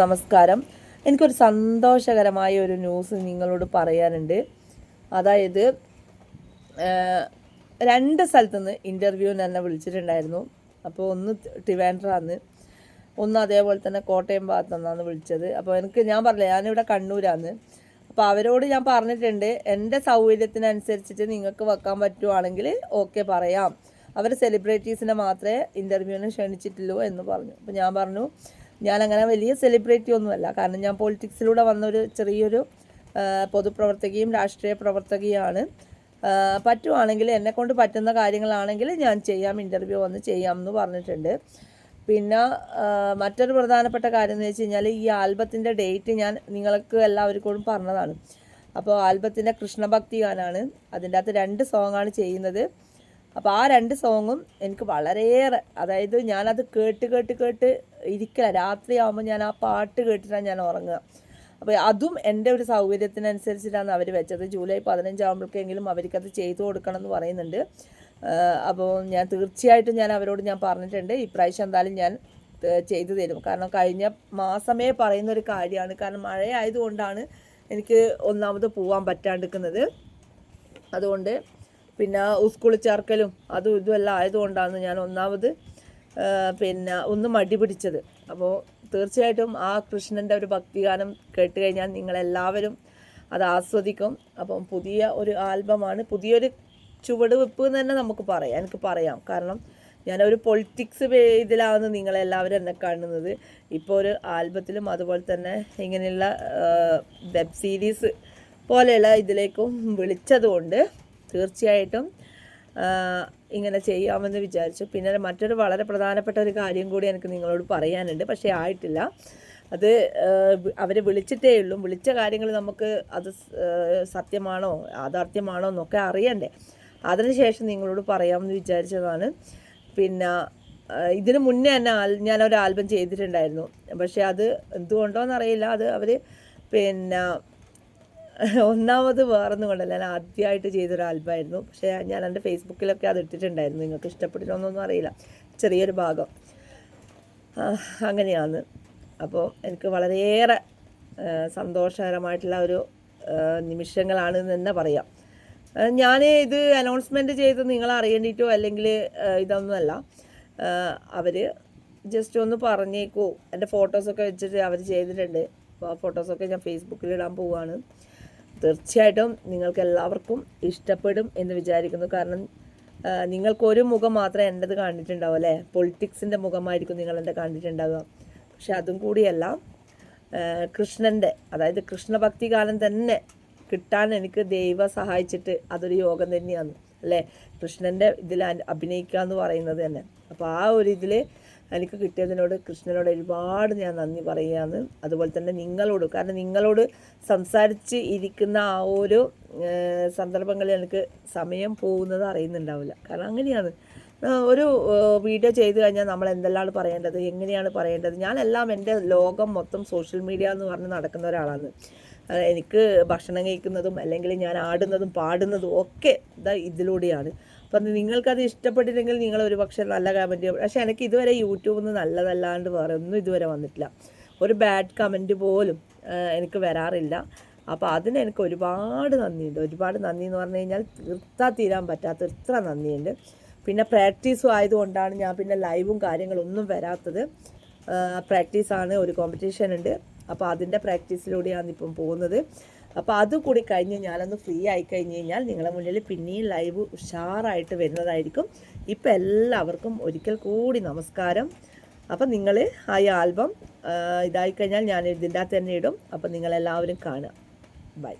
നമസ്കാരം. എനിക്കൊരു സന്തോഷകരമായ ഒരു ന്യൂസ് നിങ്ങളോട് പറയാനുണ്ട്. അതായത് രണ്ട് സ്ഥലത്തുനിന്ന് ഇന്റർവ്യൂവിന് എന്നെ വിളിച്ചിട്ടുണ്ടായിരുന്നു. അപ്പോൾ ഒന്ന് ട്രിവാൻഡ്രാന്ന് ഒന്ന് അതേപോലെ തന്നെ കോട്ടയം ഭാഗത്തു നിന്നാണ് വിളിച്ചത്. അപ്പോൾ എനിക്ക് ഞാൻ പറഞ്ഞില്ല ഞാനിവിടെ കണ്ണൂരാന്ന്. അപ്പോൾ അവരോട് ഞാൻ പറഞ്ഞിട്ടുണ്ട് എന്റെ സൗകര്യത്തിനനുസരിച്ചിട്ട് നിങ്ങൾക്ക് വെക്കാൻ പറ്റുവാണെങ്കിൽ ഓക്കെ പറയാം. അവർ സെലിബ്രിറ്റീസിനെ മാത്രമേ ഇന്റർവ്യൂവിന് ക്ഷണിച്ചിട്ടുള്ളൂ എന്ന് പറഞ്ഞു. അപ്പോൾ ഞാൻ പറഞ്ഞു ഞാനങ്ങനെ വലിയ സെലിബ്രിറ്റി ഒന്നുമല്ല. കാരണം ഞാൻ പൊളിറ്റിക്സിലൂടെ വന്നൊരു ചെറിയൊരു പൊതുപ്രവർത്തകയും രാഷ്ട്രീയ പ്രവർത്തകയാണ്. പറ്റുവാണെങ്കിൽ എന്നെ കൊണ്ട് പറ്റുന്ന കാര്യങ്ങളാണെങ്കിൽ ഞാൻ ചെയ്യാം ഇന്റർവ്യൂ വന്ന് ചെയ്യാം എന്ന് പറഞ്ഞിട്ടുണ്ട്. പിന്നെ മറ്റൊരു പ്രധാനപ്പെട്ട കാര്യം എന്ന് വെച്ച് കഴിഞ്ഞാൽ ഈ ആൽബത്തിന്റെ ഡേറ്റ് ഞാൻ നിങ്ങൾക്ക് എല്ലാവർക്കും പറഞ്ഞതാണ്. അപ്പോൾ ആൽബത്തിന്റെ കൃഷ്ണഭക്തി ഗാനാണ് അതിന്റെ അകത്ത് രണ്ട് സോങ്ങാണ് ചെയ്യുന്നത്. അപ്പോൾ ആ രണ്ട് സോങ്ങും എനിക്ക് വളരെയേറെ അതായത് ഞാനത് കേട്ട് കേട്ട് കേട്ട് ഇരിക്കില്ല രാത്രിയാകുമ്പോൾ ഞാൻ ആ പാട്ട് കേട്ടിട്ടാണ് ഞാൻ ഉറങ്ങുക. അപ്പോൾ അതും എന്റെ ഒരു സൗകര്യത്തിനനുസരിച്ചിട്ടാണ് അവർ വെച്ചത്. ജൂലൈ പതിനഞ്ചാകുമ്പോഴേക്കെങ്കിലും അവർക്കത് ചെയ്തു കൊടുക്കണം എന്ന് പറയുന്നുണ്ട് അപ്പോൾ ഞാൻ തീർച്ചയായിട്ടും ഞാൻ അവരോട് ഞാൻ പറഞ്ഞിട്ടുണ്ട്. ഇപ്രാവശ്യം എന്തായാലും ഞാൻ ചെയ്തു തരും. കാരണം കഴിഞ്ഞ മാസമേ പറയുന്ന ഒരു കാര്യമാണ്. കാരണം മഴയായതുകൊണ്ടാണ് എനിക്ക് ഒന്നാമത് പോകാൻ പറ്റാണ്ടിരിക്കുന്നത്. അതുകൊണ്ട് പിന്നെ സ്കൂളിൽ ചേർക്കലും അതും ഇതും എല്ലാം ആയതുകൊണ്ടാണ് ഞാൻ ഒന്നാമത് പിന്നെ ഒന്ന് മടി പിടിച്ചത്. അപ്പോൾ തീർച്ചയായിട്ടും ആ കൃഷ്ണന്റെ ഒരു ഭക്തിഗാനം കേട്ട് കഴിഞ്ഞാൽ നിങ്ങളെല്ലാവരും അത് ആസ്വദിക്കും. അപ്പം പുതിയ ഒരു ആൽബമാണ് പുതിയൊരു ചുവടുവെപ്പ് എന്ന് തന്നെ നമുക്ക് പറയാം എനിക്ക് പറയാം. കാരണം ഞാനൊരു പൊളിറ്റിക്സ് ഇതിലാണ് നിങ്ങളെല്ലാവരും എന്നെ കാണുന്നത്. ഇപ്പോൾ ഒരു ആൽബത്തിലും അതുപോലെ തന്നെ ഇങ്ങനെയുള്ള വെബ് സീരീസ് പോലെയുള്ള ഇതിലേക്കും വിളിച്ചതുകൊണ്ട് തീർച്ചയായിട്ടും ഇങ്ങനെ ചെയ്യാമെന്ന് വിചാരിച്ചു. പിന്നെ മറ്റൊരു വളരെ പ്രധാനപ്പെട്ട ഒരു കാര്യം കൂടി എനിക്ക് നിങ്ങളോട് പറയാനുണ്ട്. പക്ഷേ ആയിട്ടില്ല. അത് അവർ വിളിച്ചിട്ടേ ഉള്ളൂ. വിളിച്ച കാര്യങ്ങൾ നമുക്ക് അത് സത്യമാണോ യാഥാർത്ഥ്യമാണോ എന്നൊക്കെ അറിയണ്ടേ. അതിനുശേഷം നിങ്ങളോട് പറയാമെന്ന് വിചാരിച്ചതാണ്. പിന്നെ ഇതിന് മുന്നേ തന്നെ ഞാനൊരു ആൽബം ചെയ്തിട്ടുണ്ടായിരുന്നു. പക്ഷേ അത് എന്തുകൊണ്ടോയെന്നറിയില്ല അത് അവർ പിന്നെ ഒന്നാമത് വേറൊന്നും കൊണ്ടല്ല. ഞാൻ ആദ്യമായിട്ട് ചെയ്തൊരു ആൽബമായിരുന്നു. പക്ഷേ ഞാൻ എന്റെ ഫേസ്ബുക്കിലൊക്കെ അത് ഇട്ടിട്ടുണ്ടായിരുന്നു. നിങ്ങൾക്ക് ഇഷ്ടപ്പെട്ടിട്ടൊന്നും അറിയില്ല. ചെറിയൊരു ഭാഗം. അങ്ങനെയാണ്. അപ്പോൾ എനിക്ക് വളരെയേറെ സന്തോഷകരമായിട്ടുള്ള ഒരു നിമിഷങ്ങളാണ് തന്നെ പറയാം. ഞാൻ ഇത് അനൗൺസ്മെന്റ് ചെയ്ത് നിങ്ങൾ അറിയേണ്ടിയിട്ടോ അല്ലെങ്കിൽ ഇതൊന്നുമല്ല. അവർ ജസ്റ്റ് ഒന്ന് പറഞ്ഞേക്കൂ. എന്റെ ഫോട്ടോസൊക്കെ വെച്ചിട്ട് അവർ ചെയ്തിട്ടുണ്ട്. അപ്പോൾ ആ ഫോട്ടോസൊക്കെ ഞാൻ ഫേസ്ബുക്കിൽ ഇടാൻ പോവുകയാണ് തീർച്ചയായിട്ടും നിങ്ങൾക്ക് എല്ലാവർക്കും ഇഷ്ടപ്പെടും എന്ന് വിചാരിക്കുന്നു. കാരണം നിങ്ങൾക്കൊരു മുഖം മാത്രമേ എന്റെത് കണ്ടിട്ടുണ്ടാവും അല്ലേ? പൊളിറ്റിക്സിന്റെ മുഖമായിരിക്കും നിങ്ങൾ എന്റെ കണ്ടിട്ടുണ്ടാവുക. പക്ഷെ അതും കൂടിയല്ല കൃഷ്ണന്റെ അതായത് കൃഷ്ണഭക്തി കാലം തന്നെ കിട്ടാൻ എനിക്ക് ദൈവം സഹായിച്ചിട്ട് അതൊരു യോഗം തന്നെയാണ് അല്ലേ? കൃഷ്ണന്റെ ഇതിൽ അഭിനയിക്കുക എന്ന് പറയുന്നത് തന്നെ. അപ്പോൾ ആ ഒരു ഇതിൽ എനിക്ക് കിട്ടിയതിനോട് കൃഷ്ണനോട് ഒരുപാട് ഞാൻ നന്ദി പറയുകയാണ്. അതുപോലെ തന്നെ നിങ്ങളോട് കാരണം നിങ്ങളോട് സംസാരിച്ച് ഇരിക്കുന്ന ആ ഏഹ്, സന്ദർഭങ്ങളിൽ എനിക്ക് സമയം പോകുന്നത് അറിയുന്നുണ്ടാവില്ല. കാരണം അങ്ങനെയാണ്. ഒരു വീഡിയോ ചെയ്ത് കഴിഞ്ഞാൽ നമ്മൾ എന്തെല്ലാം പറയേണ്ടത് എങ്ങനെയാണ് പറയേണ്ടത്? ഞാനെല്ലാം എന്റെ ലോകം മൊത്തം സോഷ്യൽ മീഡിയ എന്ന് പറഞ്ഞ് നടക്കുന്ന ഒരാളാണ്. എനിക്ക് ഭക്ഷണം കഴിക്കുന്നതും അല്ലെങ്കിൽ ഞാൻ ആടുന്നതും പാടുന്നതും ഒക്കെ ഇതാ ഇതിലൂടെയാണ്. അപ്പം നിങ്ങൾക്കത് ഇഷ്ടപ്പെട്ടില്ലെങ്കിൽ നിങ്ങൾ ഒരു പക്ഷേ നല്ല കമന്റ് പക്ഷേ എനിക്ക് ഇതുവരെ യൂട്യൂബിൽ നിന്ന് നല്ലതല്ലാണ്ട് വേറെ ഒന്നും ഇതുവരെ വന്നിട്ടില്ല. ഒരു ബാഡ് കമന്റ് പോലും എനിക്ക് വരാറില്ല. അപ്പോൾ അതിന് എനിക്ക് ഒരുപാട് നന്ദിയുണ്ട്. ഒരുപാട് നന്ദി എന്ന് പറഞ്ഞു കഴിഞ്ഞാൽ തീർത്താൽ തീരാൻ പറ്റാത്ത ഇത്ര നന്ദിയുണ്ട്. പിന്നെ പ്രാക്ടീസും ആയതുകൊണ്ടാണ് ഞാൻ പിന്നെ ലൈവും കാര്യങ്ങളൊന്നും വരാത്തത്. പ്രാക്ടീസാണ് ഒരു കോമ്പറ്റീഷൻ ഉണ്ട്. അപ്പോൾ അതിന്റെ പ്രാക്ടീസിലൂടെയാണ് ഇപ്പം പോകുന്നത്. അപ്പോൾ അതും കൂടി കഴിഞ്ഞ് ഞാനൊന്ന് ഫ്രീ ആയി കഴിഞ്ഞ് കഴിഞ്ഞാൽ നിങ്ങളുടെ മുന്നിൽ പിന്നെയും ലൈവ് ഉഷാറായിട്ട് വരുന്നതായിരിക്കും. ഇപ്പം എല്ലാവർക്കും ഒരിക്കൽ കൂടി നമസ്കാരം. അപ്പം നിങ്ങൾ ആ ആൽബം ഇതായി കഴിഞ്ഞാൽ ഞാൻ ഇതിന്റെ അകത്ത് തന്നെ ഇടും. അപ്പം നിങ്ങളെല്ലാവരും കാണുക. ബൈ